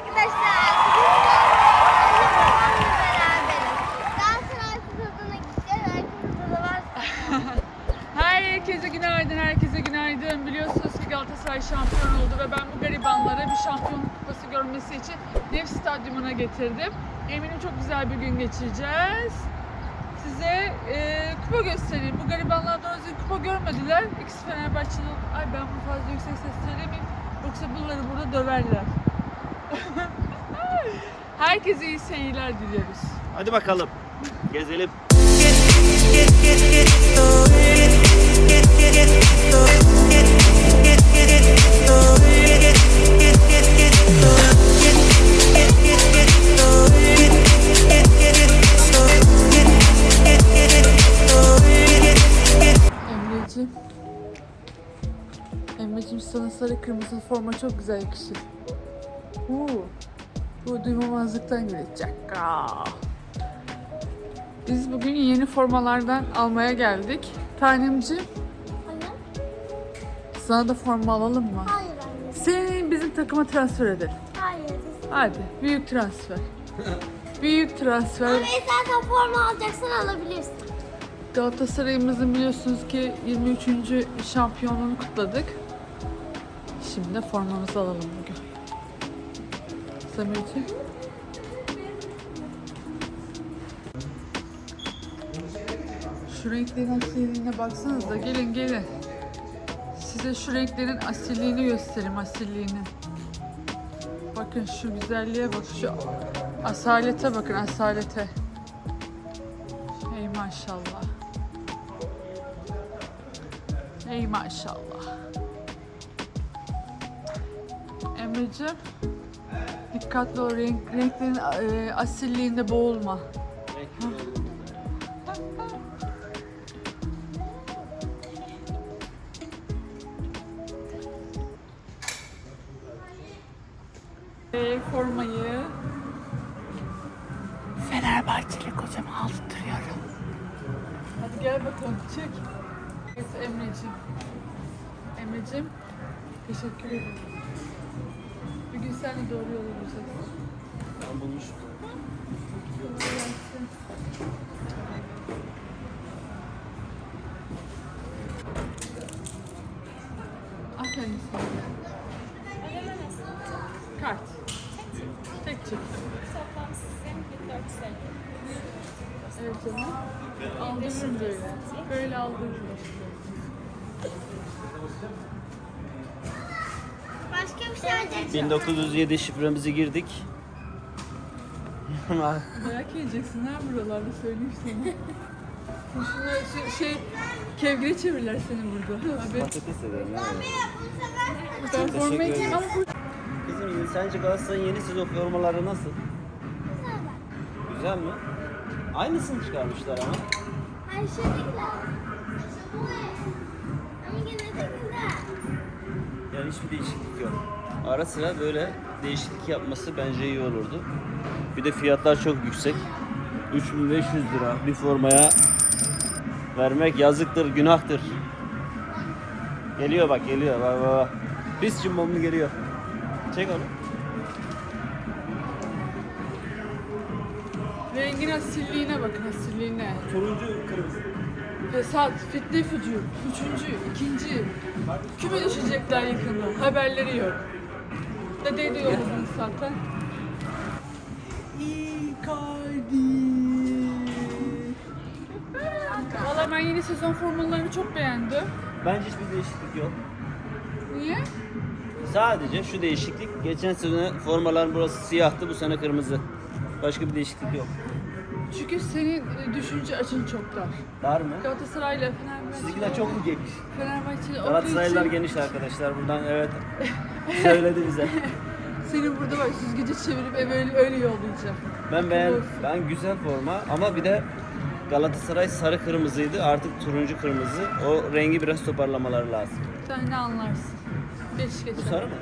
arkadaşlar. Herkese günaydın, herkese günaydın. Biliyorsunuz ki Galatasaray şampiyon oldu ve ben bu garibanlara bir şampiyonluk kupası görmesi için Nef Stadyumuna getirdim. Eminim çok güzel bir gün geçireceğiz. Size e, kupa göstereyim. Bu garibanlar doğru düzgün kupa görmediler. İkisi Fenerbahçeli. Ay ben bu fazla yüksek ses söylemeyeyim. Yoksa bunları burada döverler. Herkese iyi seyirler diliyoruz. Hadi bakalım. Gezelim. Emre'cim. Sana sarı kırmızı forma çok güzel yakışır. Uuu. Bu duymamazlıktan gelecek. Aa. Biz bugün yeni formalardan almaya geldik. Tanemciğim Anne? sana da forma alalım mı? Hayır anne. Seni bizim takıma transfer edelim. Hayır. Hadi büyük transfer. büyük transfer. Ama istersen forma alacaksan alabilirsin. Galatasaray'ımızın biliyorsunuz ki 23. şampiyonluğunu kutladık. Şimdi formamızı alalım Samirciğim. Şu renklerin asilliğine baksanıza. Gelin gelin. Size şu renklerin asilliğini göstereyim asilliğini. Bakın şu güzelliğe bak. Şu asalete bakın asalete. Ey maşallah. Ey maşallah. Emre'ciğim dikkatli ol renk, renklerin e, asilliğinde boğulma. E, formayı Fenerbahçeli kocama aldırıyorum. Hadi gel bakalım çek. Evet Emre'ciğim. Emre'ciğim teşekkür ederim. Sen de doğru yolu bulacaksın. Ben bulmuşum. Kolay gelsin. Aferin sana. Kart. Tek çift. Toplam sizin 1400 TL. Evet canım. Aldırırım böyle. Böyle aldırırım işte. Başka bir şey alacaksan. 1907 şifremizi girdik. Merak edeceksin ha buralarda söyleyeyim sana. Şuna şu şey kevgire çevirirler seni burada. Abi Patates ederim. ya. ben formayı ederim. ama bu Kızım sence Galatasaray'ın yeni sezon formaları nasıl? Güzel mi? Aynısını çıkarmışlar ama. Her şey güzel. Ama gene de güzel. Yani hiçbir değişiklik yok. Ara sıra böyle değişiklik yapması bence iyi olurdu. Bir de fiyatlar çok yüksek. 3500 lira bir formaya vermek yazıktır, günahtır. Geliyor bak, geliyor. Bak bak bak. Pis cimbomlu geliyor. Çek onu. rengin asilliğine bakın asilliğine. Turuncu, kırmızı. Fesat, fitne fücur, üçüncü, ikinci. Küme düşecekler yakında. Haberleri yok. Dedeyi de yolladınız zaten. Icardi. Valla ben yeni sezon formalarını çok beğendim. Bence hiçbir değişiklik yok. Niye? Sadece şu değişiklik. Geçen sene formaların burası siyahtı, bu sene kırmızı. Başka bir değişiklik yok. Çünkü senin e, düşünce açın çok dar. Dar mı? Galatasaray'la Fenerbahçe. Sizinkiler çok mu geniş? Fenerbahçeli olduğu Galatasaraylılar geniş arkadaşlar. Buradan evet söyledi bize. senin burada bak süzgeci çevirip eve öyle, öyle yollayacağım. Ben beğen, ben güzel forma ama bir de Galatasaray sarı kırmızıydı. Artık turuncu kırmızı. O rengi biraz toparlamaları lazım. Sen ne anlarsın? Geç geç. Bu sarı mı?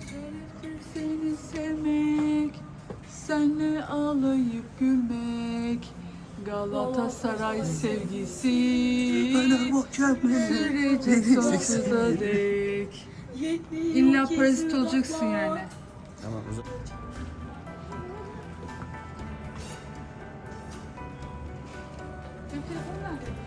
Şereftir seni sevmek, senle ağlayıp gülmek. Galatasaray sevgisi sürecek sonsuza dek. İlla parazit olacaksın yani. Tamam uzat. Benim telefonum nerede?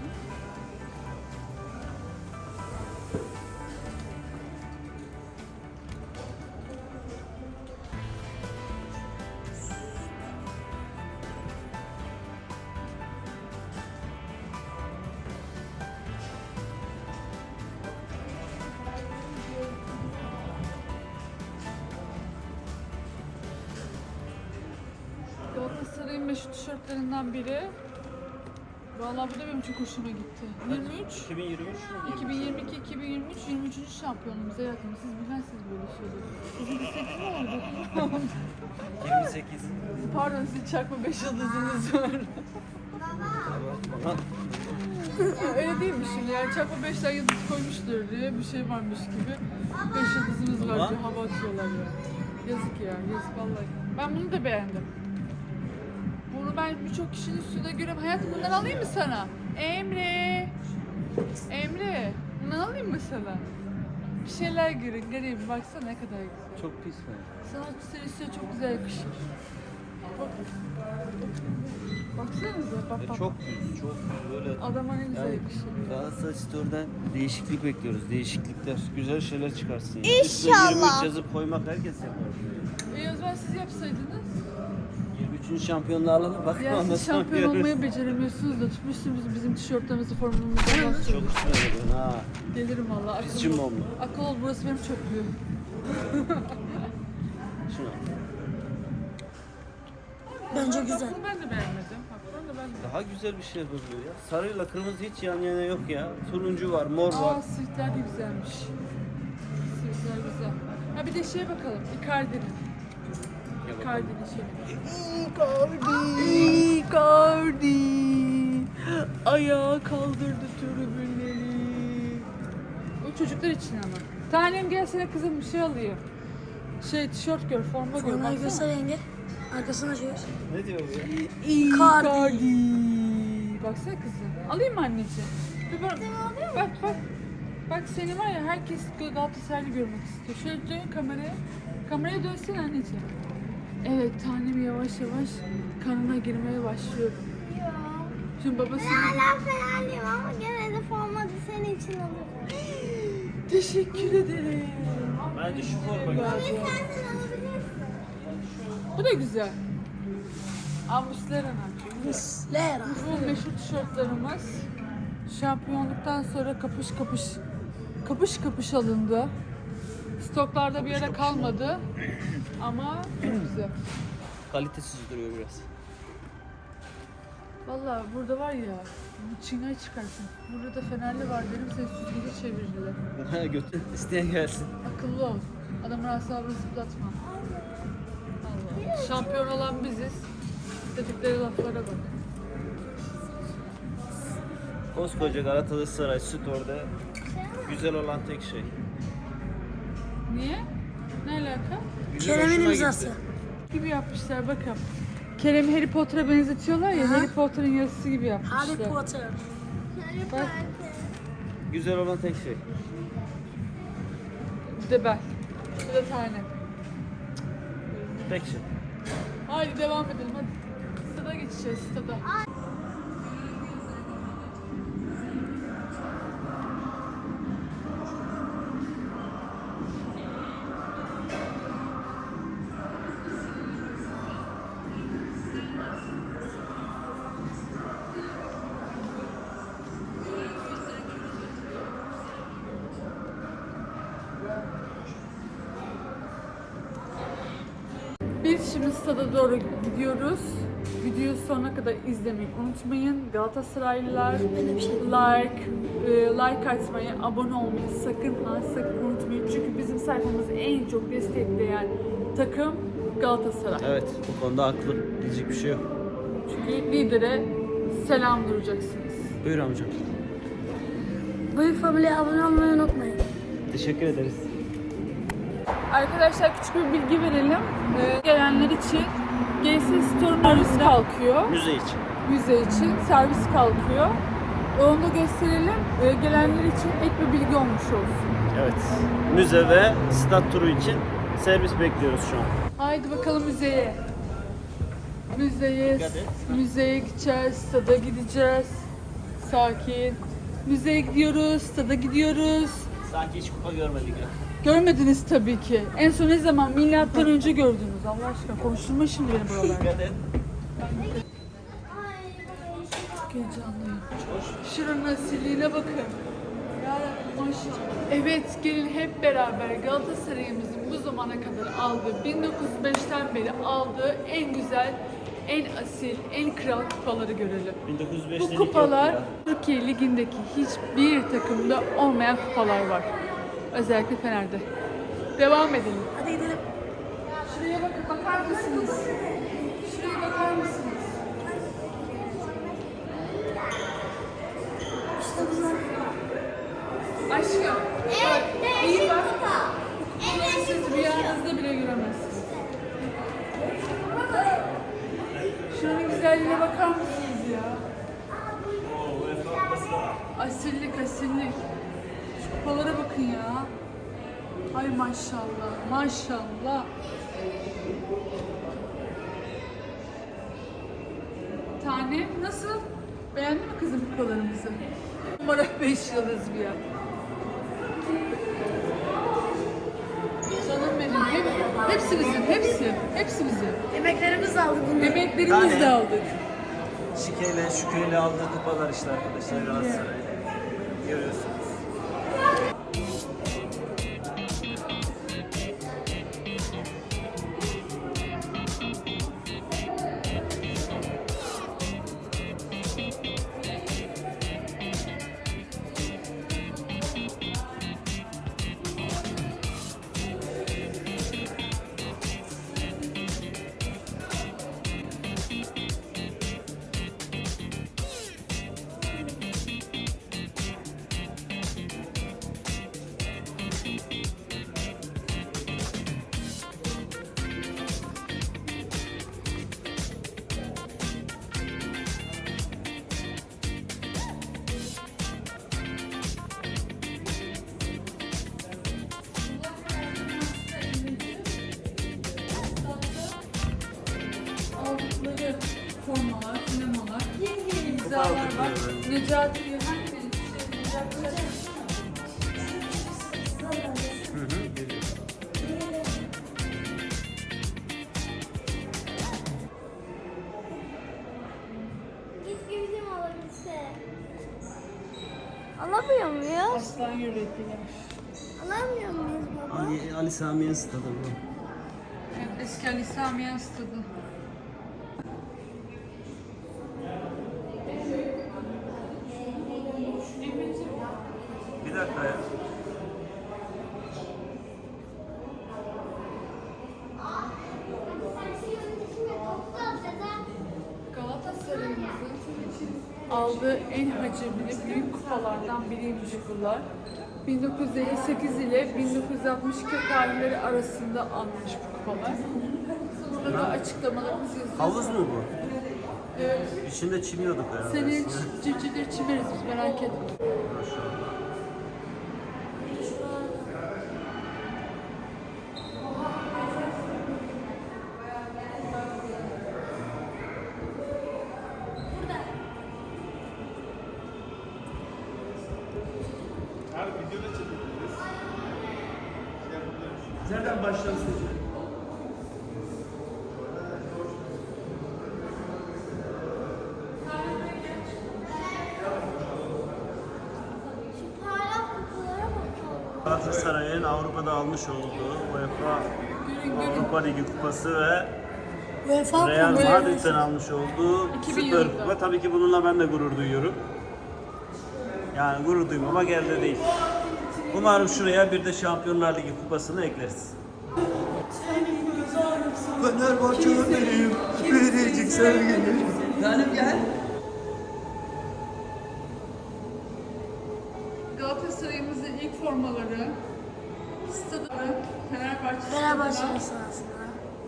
Meşhur tişörtlerinden biri. Vallahi bu da benim çok hoşuma gitti. 23, 2023 mü? 2022, 2023, 23. şampiyonumuza yakın. Siz bilmezsiniz böyle şeyleri. Sizin bir 8 mi oldu? 28. Pardon sizin çakma 5 yıldızınız var. Öyle değilmiş şimdi yani çakma 5 tane yıldız koymuştur diye bir şey varmış gibi. 5 yıldızımız var diye hava atıyorlar ya. Yazık ya, yazık vallahi. Ben bunu da beğendim. Bunu ben birçok kişinin üstünde görüyorum. Hayatım bundan alayım mı sana? Emre! Emre! Bundan alayım mı sana? Bir şeyler görün, göreyim. Baksana ne kadar güzel. Çok pis mi? Sanat serisi çok güzel yakışır. Bak. Baksanıza, bak Ya bak. çok düz, çok böyle. Adama ne güzel Yani yakışır. ya. Galatasaray Store'dan değişiklik bekliyoruz. Değişiklikler. Güzel şeyler çıkarsın. Yani. İnşallah. Üstüne 23 yazıp koymak herkes yapar. E o zaman siz yapsaydınız. 23. şampiyonluğu alalım. Bak Ya siz şampiyon olmayı beceremiyorsunuz da tutmuşsunuz bizim tişörtlerimizi formamızı Çok basıyorsunuz. üstüne veriyorsun ha. Gelirim valla. Akıl, cimbomlu. akıl ol burası benim çöplüğüm. Şunu al. Bence güzel. Bunu ben de beğenmedim. Bak bunu da ben de. Daha güzel bir şey yapabiliyor ya. Sarıyla kırmızı hiç yan yana yok ya. Turuncu var, mor var. Aa sivitler de güzelmiş. Sivitler güzel. Ha bir de şeye bakalım. Icardi'nin. Icardi. Icardi. Ayağa kaldırdı tribünleri. O çocuklar için ama. Tanem gelsene kızım bir şey alayım. Şey tişört gör, forma gör. Formayı baksana. göster yenge. Arkasını açıyoruz. Ne diyor bu ya? Icardi. Baksana kızım. Alayım mı anneciğim? Bir bak. Bak bak. Bak seni var ya herkes Galatasaraylı görmek istiyor. Şöyle dön kameraya. Kameraya dönsene anneciğim. Evet tanem yavaş yavaş kanına girmeye başlıyorum. Şimdi babası... Hala Fenerliyim ama gene de forma senin için alırım. Teşekkür ederim. Bence şu forma güzel. Galiba. Sen alabilirsin. Bu da güzel. Amüslerine. Muslera. Bu meşhur tişörtlerimiz şampiyonluktan sonra kapış kapış kapış kapış alındı. Stoklarda bir yere kalmadı. Ama çok güzel. Kalitesiz duruyor biraz. Vallahi burada var ya bu Çingay çıkarsın. Burada da Fenerli var derim seni süzgeci çevirdiler. Ha götür. İsteyen gelsin. Akıllı ol. Adamın asabını zıplatma. Allah. Şampiyon olan biziz. Dedikleri laflara bak. Koskoca Galatasaray Store'da güzel olan tek şey. Niye? Ne alaka? Kerem'in imzası. gitti. gibi yapmışlar bakın. Kerem'i Harry Potter'a benzetiyorlar ya, Aha. Harry Potter'ın yazısı gibi yapmışlar. Harry Potter. Bak. Güzel olan tek şey. Bir de ben. Bir de tane. Tek şey. Haydi devam edelim hadi. Stada geçeceğiz stada. Biz şimdi stada doğru gidiyoruz. Videoyu sonuna kadar izlemeyi unutmayın. Galatasaraylılar like, e, like atmayı, abone olmayı sakın ha sakın unutmayın. Çünkü bizim sayfamızı en çok destekleyen takım Galatasaray. Evet bu konuda haklı. Diyecek bir şey yok. Çünkü lidere selam duracaksınız. Buyur amcam. Büyük Family'e abone olmayı unutmayın. Teşekkür ederiz. Arkadaşlar küçük bir bilgi verelim. Ee, gelenler için GS Store'un servis kalkıyor. Müze için. Müze için servis kalkıyor. Onu da gösterelim. Ee, gelenler için ek bir bilgi olmuş olsun. Evet. Müze ve stat turu için servis bekliyoruz şu an. Haydi bakalım müzeye. Müzeye, müzeye gideceğiz, stada gideceğiz. Sakin. Müzeye gidiyoruz, stada gidiyoruz. Sanki hiç kupa görmedik ya. Görmediniz tabii ki. En son ne zaman? Milattan önce gördünüz. Allah aşkına konuşturma şimdi beni buralarda. Çok heyecanlıyım. Şuranın asilliğine bakın. Maşallah. Evet gelin hep beraber Galatasaray'ımızın bu zamana kadar aldığı 1905'ten beri aldığı en güzel, en asil, en kral kupaları görelim. 1905'te Bu kupalar. Türkiye Ligi'ndeki hiçbir takımda olmayan kupalar var. Özellikle Fener'de. Devam edelim. Hadi gidelim. Şuraya bakın, bakar mısınız? Şuraya bakar mısınız? İşte bunlar. Aşkım, bak, iyi bak. Bunları siz rüyanızda bile göremezsiniz. Şunun güzelliğine bakar mısınız ya? Asillik, asillik. Şu kupalara bakın ya. Ay maşallah, maşallah. Tane nasıl? Beğendin mi kızım kupalarımızı? Numara 5 yıldız bir ya. Canım benim. Hep, hepsi bizim, hepsi. Hepsi bizim. Yemeklerimizi aldık bunu. Emeklerimizi de Tane. aldık. Şikeyle, şükeyle aldığı kupalar işte arkadaşlar Galatasaray. Görüyorsunuz. Necati hangi benim şey, Necati Keşke bizim. Alamıyor muyuz? Aslan yürekliler. Alamıyor muyuz baba? Ali, Ali Sami'nin stadı bu. Evet, eski Ali Samiyen stadı. Bir dakika ya. Galatasaray'ımızın aldığı en hacimli büyük kupalardan bunlar. 1958 ile 1962 tarihleri arasında alınmış bu kupalar. Burada da açıklamalarımız yazıyor. Havuz mu bu? Evet, İçinde çimiyorduk herhalde. seneye civcivleri çimeriz biz merak etme. Nereden başlarsın? Şu parlak kutulara bakalım. Galatasaray'ın Almış olduğu UEFA. Avrupa Ligi kupası ve UEFA Real. Madrid'den almış olduğu 2000 süper kupa. Tabii ki bununla ben de gurur duyuyorum. Yani gurur duymama elde değil. Umarım şuraya bir de Şampiyonlar Ligi kupasını ekleriz. Fenerbahçe benim biricik sevgilim. Galatasaray'ımızın Fenerbahçe aslında.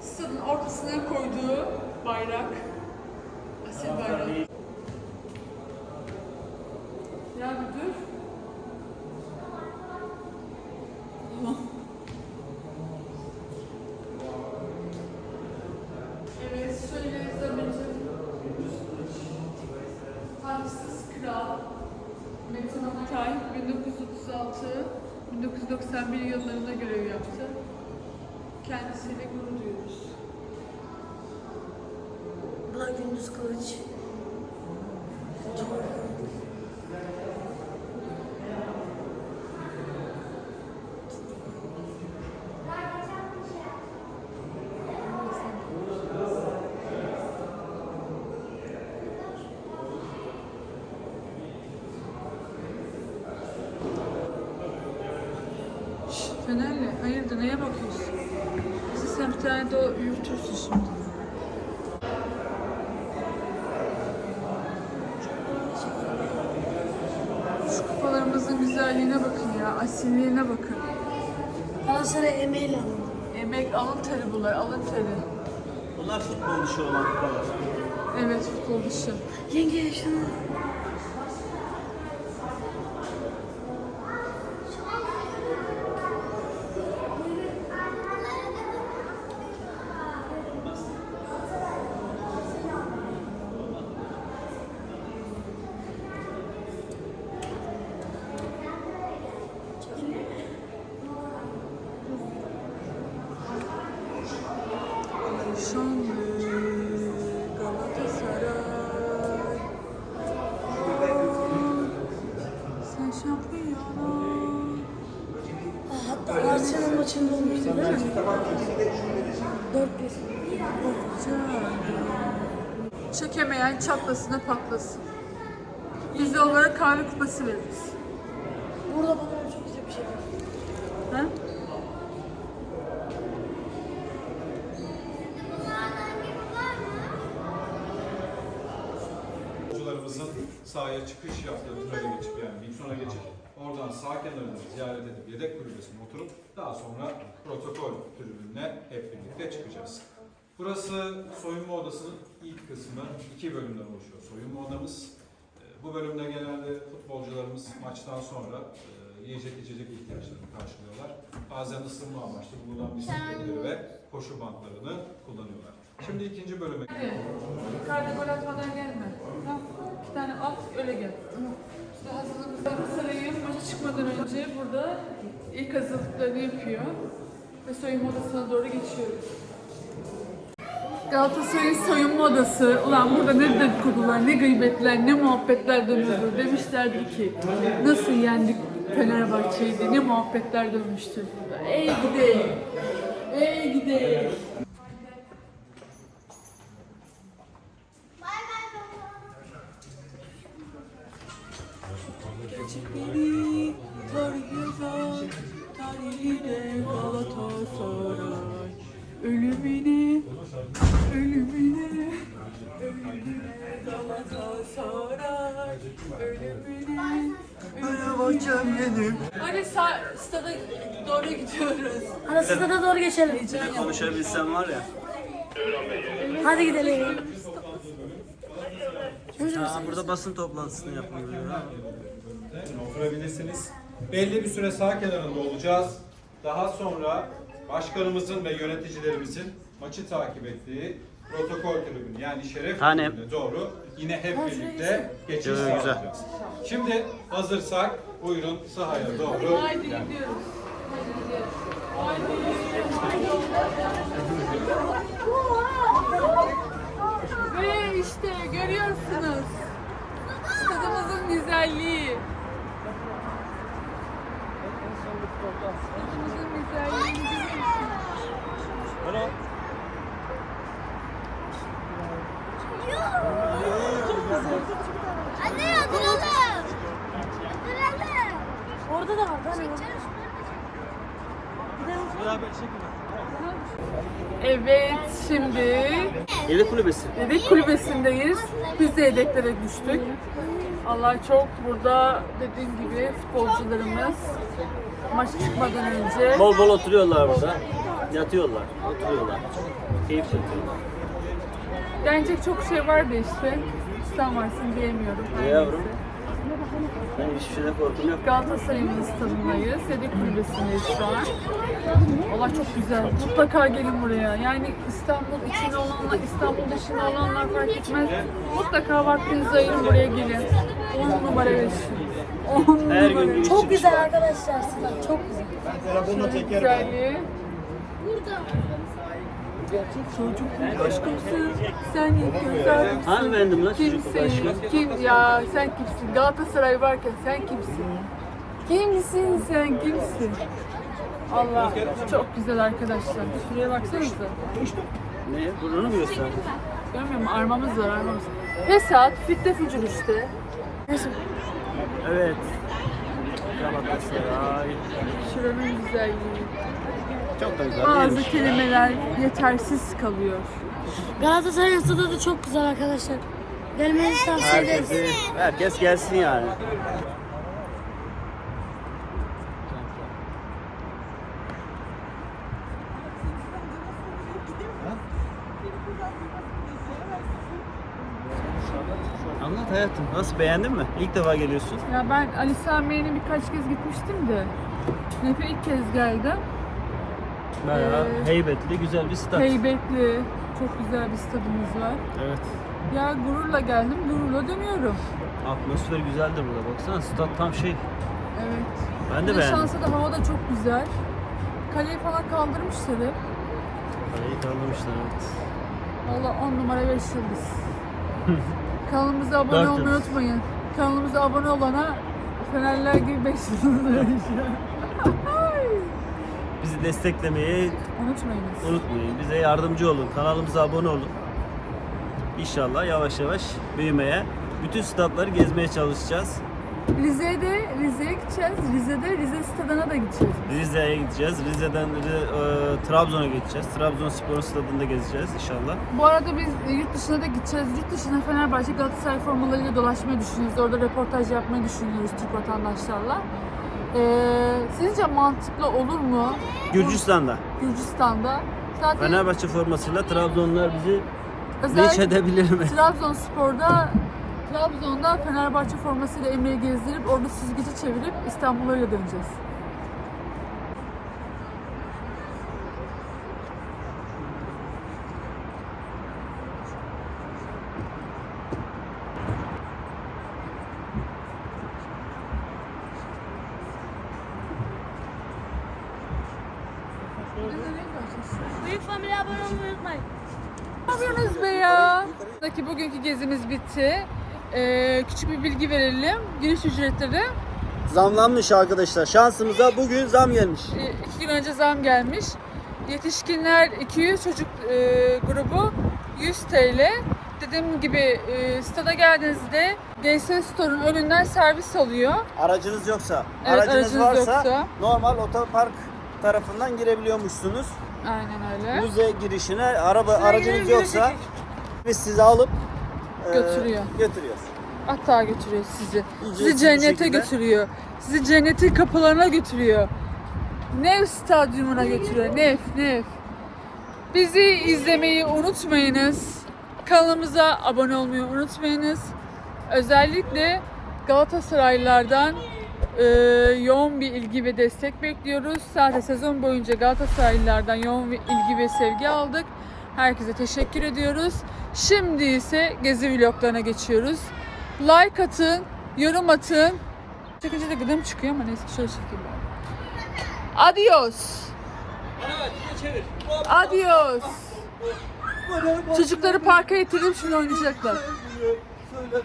Stadın ortasına koyduğu bayrak. Asil bayrağı. Ya bir dur. Evet, şöyle bizim Kral Metin Akay 1936 1991 yıllarında görev yaptı. Kendisiyle gurur duyuyoruz. Bu da Gündüz Kılıç. Fenerli, hayırdır neye bakıyorsun? Tane de o yürütürsün şimdi. Şu kupalarımızın güzelliğine bakın ya, asilliğine bakın. Galatasaray emeğiyle alındı. Emek alın teri bunlar, alın teri. Bunlar futbol dışı olan kupalar. Evet futbol dışı. Yenge şunu. Maçında olmuştu değil mi? 4-1. Çekemeyen çatlasına patlasın. Biz de onlara kahve kupası veririz. Burada bana çok güzel bir şey var. Ha? Oyuncularımızın sahaya çıkış yaptığı tünele geçip yani Wilson'a geçip oradan sağ kenarını ziyaret edip yedek kulübesine oturup daha sonra protokol tribününe hep birlikte çıkacağız. Burası soyunma odasının ilk kısmı. iki bölümden oluşuyor soyunma odamız. Ee, Bu bölümde genelde futbolcularımız maçtan sonra e, yiyecek içecek ihtiyaçlarını karşılıyorlar. Bazen ısınma amaçlı bulunan bisikletleri ve koşu bantlarını kullanıyorlar. Şimdi ikinci bölüme Hadi. Yukarıda gol atmadan gelme. Tamam. Bir tane at öyle gel. İşte hazırlığımızda Maça çıkmadan önce burada ilk hazırlıklarını yapıyor. Ve soyunma odasına doğru geçiyoruz. Galatasaray'ın soyunma odası. Ulan burada ne dedikodular, ne gıybetler, ne muhabbetler dönüyordu. Demişlerdi ki nasıl yendik Fenerbahçe'yi ne muhabbetler dönmüştür. Ey gidey, ey gidey. Bay bay baba. Beni tarih yazar, tarihine Galatasaray. Ölümüne, ölümüne, ölümüne Galatasaray. Ölümüne, Fenerbahçem yedim. Hadi sağ, stada doğru gidiyoruz. Arasında da doğru geçelim. Heyecan yap. Konuşabilsem var ya. Hadi gidelim. Aa, burada basın toplantısını yapıyoruz. oturabilirsiniz. Belli bir süre sağ kenarında olacağız. Daha sonra başkanımızın ve yöneticilerimizin maçı takip ettiği protokol tribünü yani şeref Tanem. tribününe doğru yine hep birlikte geçiş Güzel, güzel. sağlayacağız. Şimdi hazırsak buyurun sahaya doğru. Haydi gidiyoruz. Haydi gidiyoruz. Haydi. Ve işte görüyorsunuz. Stadımızın güzelliği. Stadımızın güzelliğini görüyorsunuz. Anne hatırladım. Hatırladım. Orada da var. Evet şimdi Yedek kulübesi. Yedek kulübesindeyiz. Biz de yedeklere düştük. Allah çok burada dediğim gibi futbolcularımız maç çıkmadan önce Bol bol oturuyorlar burada. Yatıyorlar, oturuyorlar. Keyif yapıyorlar. denecek çok şey var da işte. İslam varsın diyemiyorum. Yavrum? neyse. Ben hiçbir şeyden korkum yok. Galatasaray'ın stadındayız. Yedek kulübesindeyiz şu an. Allah çok güzel. Mutlaka gelin buraya. Yani İstanbul içinde olanlar, İstanbul dışında olanlar fark etmez. Mutlaka vaktinizi ayırın buraya gelin. 10 numara beş. On Her gün numara. bir Çok güzel arkadaşlar. Çok güzel. Güzelliği. Gerçek çocuk aşkımsın. Sen güzel. Hanımefendim lan çocuk. Kim ya? Sen kimsin? Galatasaray varken sen kimsin? Kimsin sen? Kimsin? Allah çok güzel arkadaşlar. Şuraya baksanıza. Ne? Burnunu mu gösterdin? Görmüyor musun? Armamız var armamız. Fesat, fitne fücur işte. Evet. Galatasaray. Şuranın güzelliği. Çok da güzel Bazı değilmiş. kelimeler yetersiz kalıyor. Galatasaray'ın stadı da çok güzel arkadaşlar. Gelmenizi tavsiye ederiz. Herkesi, herkes gelsin yani. Anlat hayatım. Nasıl beğendin mi? İlk defa geliyorsun. Ya ben Ali Samiye'ne birkaç kez gitmiştim de. Nefe ilk kez geldim. Bayağı Ee, heybetli, güzel bir stat. Heybetli, çok güzel bir stadımız var. Evet. Ya gururla geldim, gururla dönüyorum. Atmosfer güzeldir burada. Baksana stat tam şey. Evet. Ben de de beğendim. şansa da hava da çok güzel. Kaleyi falan kaldırmışlar hep. Parayı kaldırmışlar evet. Valla 10 numara 5 yıldız. Kanalımıza abone Dört olmayı yıldız. unutmayın. Kanalımıza abone olana Fenerler gibi 5 yıldız vereceğim. Bizi desteklemeyi Unutmayınız. unutmayın. Bize yardımcı olun. Kanalımıza abone olun. İnşallah yavaş yavaş büyümeye, bütün statları gezmeye çalışacağız. Rize'ye de Rize'ye gideceğiz. Rize'de Rize stadına da gideceğiz. Rize'ye gideceğiz. Rize'den Ri- e, Trabzon'a geçeceğiz. Trabzonspor stadında gezeceğiz inşallah. Bu arada biz e, yurt dışına da gideceğiz. Yurt dışına Fenerbahçe Galatasaray formalarıyla dolaşmayı düşünüyoruz. Orada röportaj yapmayı düşünüyoruz Türk vatandaşlarla. Ee, sizce mantıklı olur mu? Gürcistan'da. Gürcistan'da. Zaten Fenerbahçe formasıyla Trabzonlar bizi linç özellikle edebilir mi? Trabzonspor'da Trabzon'da Fenerbahçe formasıyla Emre'yi gezdirip orada süzgeci çevirip İstanbul'a öyle döneceğiz. Familya abone olmayı unutmayın. Ne yapıyorsunuz be ya? Buradaki bugünkü gezimiz bitti. Ee, küçük bir bilgi verelim. Giriş ücretleri Zamlanmış arkadaşlar. Şansımıza bugün zam gelmiş. e, iki gün önce zam gelmiş. Yetişkinler 200, çocuk e, grubu 100 TL. Dediğim gibi e, stada geldiğinizde GS Store'un önünden servis alıyor. Aracınız yoksa, Evet, aracınız, aracınız varsa yoksa. normal otopark tarafından girebiliyormuşsunuz. Aynen öyle. Müze girişine araba aracınız girip yoksa biz sizi alıp e, Götürüyor. Götürüyoruz. Hatta götürüyor sizi. Ücretsiz Sizi cennete götürüyor. Sizi cennetin kapılarına götürüyor. Nev stadyumuna götürüyor. Nev, Nev. Bizi izlemeyi unutmayınız. Kanalımıza abone olmayı unutmayınız. Özellikle Galatasaraylılardan e, yoğun bir ilgi ve destek bekliyoruz. Zaten sezon boyunca Galatasaraylılardan yoğun bir ilgi ve sevgi aldık. Herkese teşekkür ediyoruz. Şimdi ise gezi vloglarına geçiyoruz. Like atın, yorum atın. Çekince de gıdım çıkıyor ama neyse şöyle çekeyim ben. Adios. Adios. Çocukları parka yatırıp şimdi oynayacaklar.